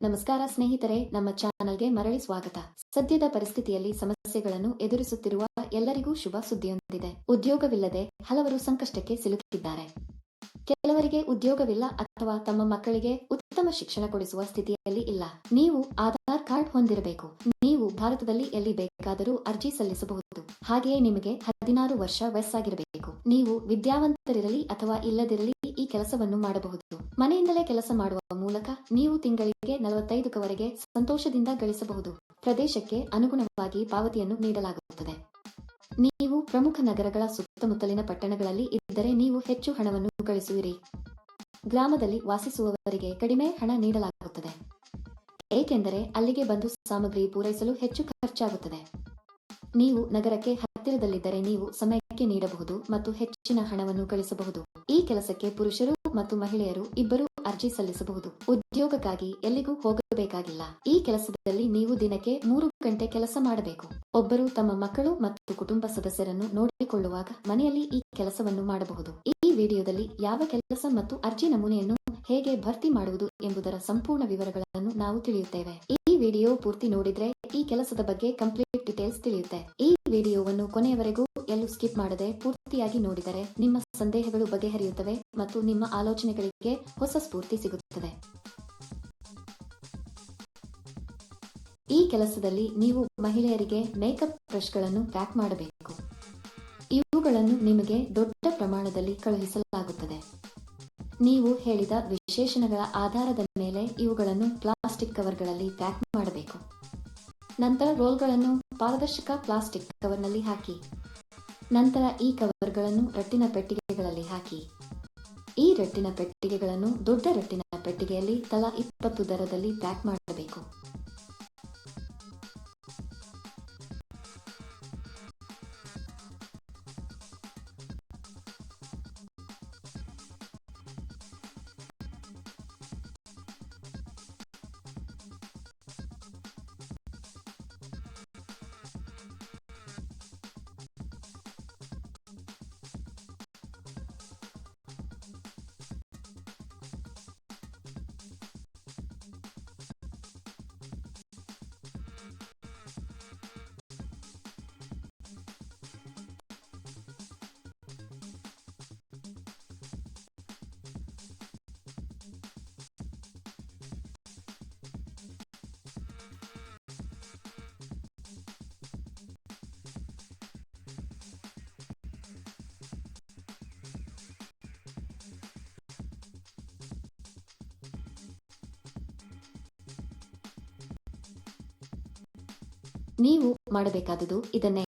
ನಮಸ್ಕಾರ ಸ್ನೇಹಿತರೆ, ನಮ್ಮ ಚಾನಲ್ಗೆ ಮರಳಿ ಸ್ವಾಗತ. ಸದ್ಯದ ಪರಿಸ್ಥಿತಿಯಲ್ಲಿ ಸಮಸ್ಯೆಗಳನ್ನು ಎದುರಿಸುತ್ತಿರುವ ಎಲ್ಲರಿಗೂ ಶುಭ ಸುದ್ದಿಯೊಂದಿದೆ. ಉದ್ಯೋಗವಿಲ್ಲದೆ ಹಲವರು ಸಂಕಷ್ಟಕ್ಕೆ ಸಿಲುಕಿದ್ದಾರೆ. ಕೆಲವರಿಗೆ ಉದ್ಯೋಗವಿಲ್ಲ ಅಥವಾ ತಮ್ಮ ಮಕ್ಕಳಿಗೆ ಉತ್ತಮ ಶಿಕ್ಷಣ ಕೊಡಿಸುವ ಸ್ಥಿತಿಯಲ್ಲಿ ಇಲ್ಲ. ನೀವು ಆಧಾರ್ ಕಾರ್ಡ್ ಹೊಂದಿರಬೇಕು. ಭಾರತದಲ್ಲಿ ಎಲ್ಲಿ ಬೇಕಾದರೂ ಅರ್ಜಿ ಸಲ್ಲಿಸಬಹುದು. ಹಾಗೆಯೇ ನಿಮಗೆ ಹದಿನಾರು ವರ್ಷ ವಯಸ್ಸಾಗಿರಬೇಕು. ನೀವು ವಿದ್ಯಾವಂತರಿರಲಿ ಅಥವಾ ಇಲ್ಲದಿರಲಿ ಈ ಕೆಲಸವನ್ನು ಮಾಡಬಹುದು. ಮನೆಯಿಂದಲೇ ಕೆಲಸ ಮಾಡುವ ಮೂಲಕ ನೀವು ತಿಂಗಳಿಗೆ ನಲವತ್ತೈದಕವರೆಗೆ ಸಂತೋಷದಿಂದ ಗಳಿಸಬಹುದು. ಪ್ರದೇಶಕ್ಕೆ ಅನುಗುಣವಾಗಿ ಪಾವತಿಯನ್ನು ನೀಡಲಾಗುತ್ತದೆ. ನೀವು ಪ್ರಮುಖ ನಗರಗಳ ಸುತ್ತಮುತ್ತಲಿನ ಪಟ್ಟಣಗಳಲ್ಲಿ ಇದ್ದರೆ ನೀವು ಹೆಚ್ಚು ಹಣವನ್ನು ಗಳಿಸುವಿರಿ. ಗ್ರಾಮದಲ್ಲಿ ವಾಸಿಸುವವರಿಗೆ ಕಡಿಮೆ ಹಣ ನೀಡಲಾಗುತ್ತದೆ. ಏಕೆಂದರೆ ಅಲ್ಲಿಗೆ ಬಂದು ಸಾಮಗ್ರಿ ಪೂರೈಸಲು ಹೆಚ್ಚು ಖರ್ಚಾಗುತ್ತದೆ. ನೀವು ನಗರಕ್ಕೆ ಹತ್ತಿರದಲ್ಲಿದ್ದರೆ ನೀವು ಸಮಯಕ್ಕೆ ನೀಡಬಹುದು ಮತ್ತು ಹೆಚ್ಚಿನ ಹಣವನ್ನು ಗಳಿಸಬಹುದು ಈ ಕೆಲಸಕ್ಕೆ ಪುರುಷರು ಮತ್ತು ಮಹಿಳೆಯರು ಇಬ್ಬರೂ ಅರ್ಜಿ ಸಲ್ಲಿಸಬಹುದು. ಉದ್ಯೋಗಕ್ಕಾಗಿ ಎಲ್ಲಿಗೂ ಹೋಗಬೇಕಾಗಿಲ್ಲ. ಈ ಕೆಲಸದಲ್ಲಿ ನೀವು ದಿನಕ್ಕೆ ಮೂರು ಗಂಟೆ ಕೆಲಸ ಮಾಡಬೇಕು. ಒಬ್ಬರು ತಮ್ಮ ಮಕ್ಕಳು ಮತ್ತು ಕುಟುಂಬ ಸದಸ್ಯರನ್ನು ನೋಡಿಕೊಳ್ಳುವಾಗ ಮನೆಯಲ್ಲಿ ಈ ಕೆಲಸವನ್ನು ಮಾಡಬಹುದು. ವಿಡಿಯೋದಲ್ಲಿ ಯಾವ ಕೆಲಸ ಮತ್ತು ಅರ್ಜಿ ನಮೂನೆಯನ್ನು ಹೇಗೆ ಭರ್ತಿ ಮಾಡುವುದು ಎಂಬುದರ ಸಂಪೂರ್ಣ ವಿವರಗಳನ್ನು ನಾವು ತಿಳಿಯುತ್ತೇವೆ. ಈ ವಿಡಿಯೋ ಪೂರ್ತಿ ನೋಡಿದ್ರೆ ಈ ಕೆಲಸದ ಬಗ್ಗೆ ಕಂಪ್ಲೀಟ್ ಡೀಟೇಲ್ಸ್ ತಿಳಿಯುತ್ತೆ. ಈ ವಿಡಿಯೋವನ್ನು ಕೊನೆಯವರೆಗೂ ಎಲ್ಲೂ ಸ್ಕಿಪ್ ಮಾಡದೆ ಪೂರ್ತಿಯಾಗಿ ನೋಡಿದರೆ ನಿಮ್ಮ ಸಂದೇಹಗಳು ಬಗೆಹರಿಯುತ್ತವೆ ಮತ್ತು ನಿಮ್ಮ ಆಲೋಚನೆಗಳಿಗೆ ಹೊಸ ಸ್ಫೂರ್ತಿ ಸಿಗುತ್ತದೆ. ಈ ಕೆಲಸದಲ್ಲಿ ನೀವು ಮಹಿಳೆಯರಿಗೆ ಮೇಕಪ್ ಬ್ರಷ್ಗಳನ್ನು ಪ್ಯಾಕ್ ಮಾಡಬೇಕು. ಇವುಗಳನ್ನು ನಿಮಗೆ ದೊಡ್ಡ ಪ್ರಮಾಣದಲ್ಲಿ ಕಳುಹಿಸಲಾಗುತ್ತದೆ. ನೀವು ಹೇಳಿದ ವಿಶೇಷಣಗಳ ಆಧಾರದ ಮೇಲೆ ಇವುಗಳನ್ನು ಪ್ಲಾಸ್ಟಿಕ್ ಕವರ್ಗಳಲ್ಲಿ ಪ್ಯಾಕ್ ಮಾಡಬೇಕು. ನಂತರ ರೋಲ್ಗಳನ್ನು ಪಾರದರ್ಶಕ ಪ್ಲಾಸ್ಟಿಕ್ ಕವರ್ನಲ್ಲಿ ಹಾಕಿ. ನಂತರ ಈ ಕವರ್ಗಳನ್ನು ರಟ್ಟಿನ ಪೆಟ್ಟಿಗೆಗಳಲ್ಲಿ ಹಾಕಿ. ಈ ರಟ್ಟಿನ ಪೆಟ್ಟಿಗೆಗಳನ್ನು ದೊಡ್ಡ ರಟ್ಟಿನ ಪೆಟ್ಟಿಗೆಯಲ್ಲಿ ತಲಾ ಇಪ್ಪತ್ತು ದರದಲ್ಲಿ ಪ್ಯಾಕ್ ಮಾಡಬೇಕು. ನೀವು ಮಾಡಬೇಕಾದುದು ಇದನ್ನೇ.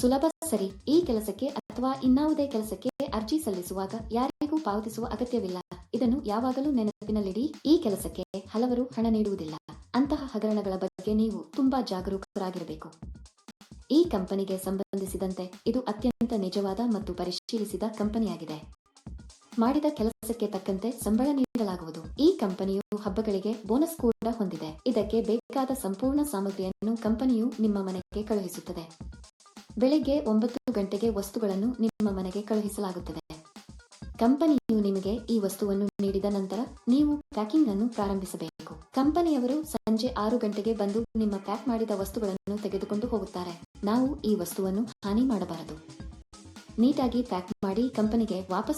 ಸುಲಭ, ಸರಿ. ಈ ಕೆಲಸಕ್ಕೆ ಅಥವಾ ಇನ್ನಾವುದೇ ಕೆಲಸಕ್ಕೆ ಅರ್ಜಿ ಸಲ್ಲಿಸುವಾಗ ಯಾರಿಗೂ ಪಾವತಿಸುವ ಅಗತ್ಯವಿಲ್ಲ. ಇದನ್ನು ಯಾವಾಗಲೂ ನೆನಪಿನಲ್ಲಿಡಿ, ಈ ಕೆಲಸಕ್ಕೆ ಹಲವರು ಹಣ ನೀಡುವುದಿಲ್ಲ. ಅಂತಹ ಹಗರಣಗಳ ಬಗ್ಗೆ ನೀವು ತುಂಬಾ ಜಾಗರೂಕರಾಗಿರಬೇಕು. ಈ ಕಂಪನಿಗೆ ಸಂಬಂಧಿಸಿದಂತೆ ಇದು ಅತ್ಯಂತ ನಿಜವಾದ ಮತ್ತು ಪರಿಶೀಲಿಸಿದ ಕಂಪನಿಯಾಗಿದೆ. ಮಾಡಿದ ಕೆಲಸಕ್ಕೆ ತಕ್ಕಂತೆ ಸಂಬಳ ನೀಡಲಾಗುವುದು. ಈ ಕಂಪನಿಯು ಹಬ್ಬಗಳಿಗೆ ಬೋನಸ್ ಕೂಡ ಹೊಂದಿದೆ. ಇದಕ್ಕೆ ಬೇಕಾದ ಸಂಪೂರ್ಣ ಸಾಮಗ್ರಿಯನ್ನು ಕಂಪನಿಯು ನಿಮ್ಮ ಮನೆಗೆ ಕಳುಹಿಸುತ್ತದೆ. ಬೆಳಿಗ್ಗೆ ಒಂಬತ್ತು ಗಂಟೆಗೆ ವಸ್ತುಗಳನ್ನು ನಿಮ್ಮ ಮನೆಗೆ ಕಳುಹಿಸಲಾಗುತ್ತದೆ. ಕಂಪನಿಯು ನಿಮಗೆ ಈ ವಸ್ತುವನ್ನು ನೀಡಿದ ನಂತರ ನೀವು ಪ್ಯಾಕಿಂಗ್ ಅನ್ನು ಪ್ರಾರಂಭಿಸಬೇಕು. ಕಂಪನಿಯವರು ಸಂಜೆ ಆರು ಗಂಟೆಗೆ ಬಂದು ನಿಮ್ಮ ಪ್ಯಾಕ್ ಮಾಡಿದ ವಸ್ತುಗಳನ್ನು ತೆಗೆದುಕೊಂಡು ಹೋಗುತ್ತಾರೆ. ನಾವು ಈ ವಸ್ತುವನ್ನು ಹಾನಿ ಮಾಡಬಾರದು. ನೀಟಾಗಿ ಪ್ಯಾಕ್ ಮಾಡಿ ಕಂಪನಿಗೆ ವಾಪಸ್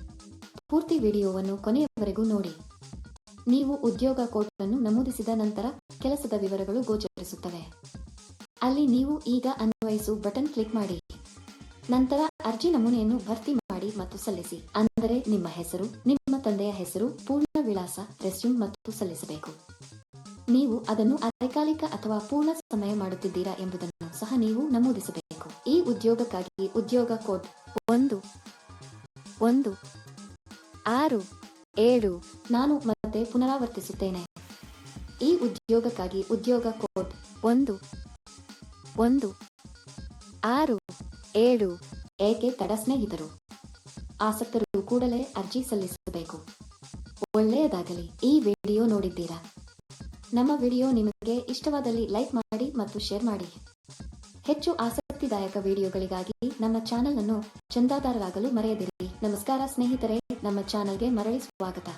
ಪೂರ್ತಿ ವಿಡಿಯೋವನ್ನು ಕೊನೆಯವರೆಗೂ ನೋಡಿ. ನೀವು ಉದ್ಯೋಗ ಕೋಡ್ ಅನ್ನು ನಮೂದಿಸಿದ ನಂತರ ಕೆಲಸದ ವಿವರಗಳು ಗೋಚರಿಸುತ್ತವೆ. ಅಲ್ಲಿ ನೀವು ಈಗ ಅನ್ವಯಿಸು ಬಟನ್ ಕ್ಲಿಕ್ ಮಾಡಿ. ನಂತರ ಅರ್ಜಿ ನಮೂನೆಯನ್ನು ಭರ್ತಿ ಮಾಡಿ ಮತ್ತು ಸಲ್ಲಿಸಿ. ಅಂದರೆ ನಿಮ್ಮ ಹೆಸರು, ನಿಮ್ಮ ತಂದೆಯ ಹೆಸರು, ಪೂರ್ಣ ವಿಳಾಸ, ರೆಸ್ಯೂಮ್ ಮತ್ತು ಸಲ್ಲಿಸಬೇಕು. ನೀವು ಅದನ್ನು ಅರೆಕಾಲಿಕ ಅಥವಾ ಪೂರ್ಣ ಸಮಯ ಮಾಡುತ್ತಿದ್ದೀರಾ ಎಂಬುದನ್ನು ಸಹ ನೀವು ನಮೂದಿಸಬೇಕು. ಈ ಉದ್ಯೋಗಕ್ಕಾಗಿ ಉದ್ಯೋಗ ಕೋಡ್ ಒಂದು ಒಂದು ಆರು, ಏಳು, ನಾನು ಮತ್ತೆ ಪುನರಾವರ್ತಿಸುತ್ತೇನೆ. ಈ ಉದ್ಯೋಗಕ್ಕಾಗಿ ಉದ್ಯೋಗ ಕೋಡ್ ಒಂದು ಒಂದು, ಆರು, ಏಳು ಏಕೆ ತಡ ಸ್ನೇಹಿತರು? ಆಸಕ್ತರು ಕೂಡಲೇ ಅರ್ಜಿ ಸಲ್ಲಿಸಬೇಕು. ಒಳ್ಳೆಯದಾಗಲಿ. ಈ ವಿಡಿಯೋ ನೋಡಿದ್ದೀರಾ? ನಮ್ಮ ವಿಡಿಯೋ ನಿಮಗೆ ಇಷ್ಟವಾದಲ್ಲಿ ಲೈಕ್ ಮಾಡಿ ಮತ್ತು ಶೇರ್ ಮಾಡಿ. ಹೆಚ್ಚು ಆಸಕ್ತಿದಾಯಕ ವಿಡಿಯೋಗಳಿಗಾಗಿ ನಮ್ಮ ಚಾನೆಲ್ ಅನ್ನು ಚಂದಾದಾರರಾಗಲು ಮರೆಯದಿರಿ. ನಮಸ್ಕಾರ ಸ್ನೇಹಿತರೆ. ನಮ್ಮ ಚಾನಲ್ಗೆ ಮರಳಿ ಸ್ವಾಗತ.